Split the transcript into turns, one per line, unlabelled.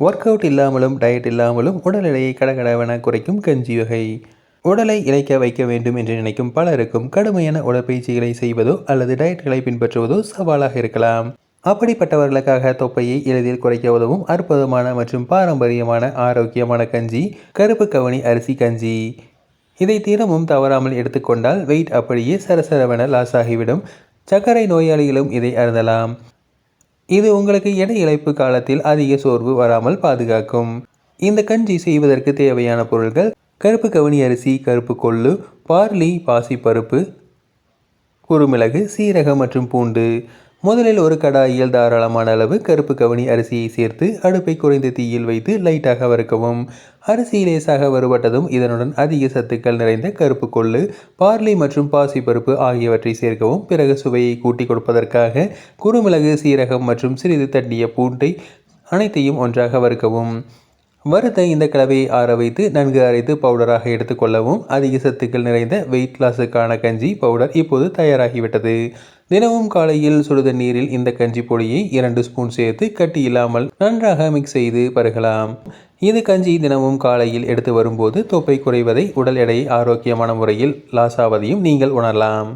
Work out இல்லாமலும் diet இல்லாமலும் உடல் எடையை கடகடவென குறைக்கும் கஞ்சி வகை. உடலை இழைக்க வைக்க வேண்டும் என்று நினைக்கும் பலருக்கும் கடுமையான உடற்பயிற்சிகளை செய்வதோ அல்லது டயட்களை பின்பற்றுவதோ சவாலாக இருக்கலாம். அப்படிப்பட்டவர்களுக்காக தொப்பையை எளிதில் குறைக்க உதவும் அற்புதமான மற்றும் பாரம்பரியமான ஆரோக்கியமான கஞ்சி கருப்பு கவனி அரிசி கஞ்சி. இதை தினமும் தவறாமல் எடுத்துக்கொண்டால் வெயிட் அப்படியே சரசரவென லாஸ் ஆகிவிடும். சர்க்கரை நோயாளிகளும் இதை அருந்தலாம். இது உங்களுக்கு எடை இழைப்பு காலத்தில் அதிக சோர்வு வராமல் பாதுகாக்கும். இந்த கஞ்சி செய்வதற்கு தேவையான பொருட்கள் கருப்பு கவனி அரிசி கருப்பு கொள்ளு பார்லி பாசிப்பருப்பு குறுமிளகு சீரகம் மற்றும் பூண்டு. முதலில் ஒரு கடாயில் தாராளமான அளவு கருப்பு கவனி அரிசியை சேர்த்து அடுப்பை குறைந்த தீயில் வைத்து லைட்டாக வறுக்கவும். அரிசி லேசாக வறுபட்டதும் இதனுடன் அதிக சத்துக்கள் நிறைந்த கருப்பு கொள்ளு பார்லி மற்றும் பாசிப்பருப்பு ஆகியவற்றை சேர்க்கவும். பிறகு சுவையை கூட்டி கொடுப்பதற்காக குறுமிளகு சீரகம் மற்றும் சிறிது தட்டிய பூண்டை அனைத்தையும் ஒன்றாக வறுக்கவும். வறுத்த இந்த கலவையை ஆற வைத்து நன்கு அரைத்து பவுடராக எடுத்துக்கொள்ளவும் அதிக சத்துக்கள் நிறைந்த வெயிட் லாஸுக்கான கஞ்சி பவுடர் இப்போது தயாராகிவிட்டது. தினமும் காலையில் சுடுத நீரில் இந்த கஞ்சி பொடியை இரண்டு ஸ்பூன் சேர்த்து கட்டி இல்லாமல் நன்றாக மிக்ஸ் செய்து பருகலாம். இது கஞ்சி தினமும் காலையில் எடுத்து வரும்போது தொப்பை குறைவதை உடல் எடையை ஆரோக்கியமான முறையில் லாஸ் ஆவதையும் நீங்கள் உணரலாம்.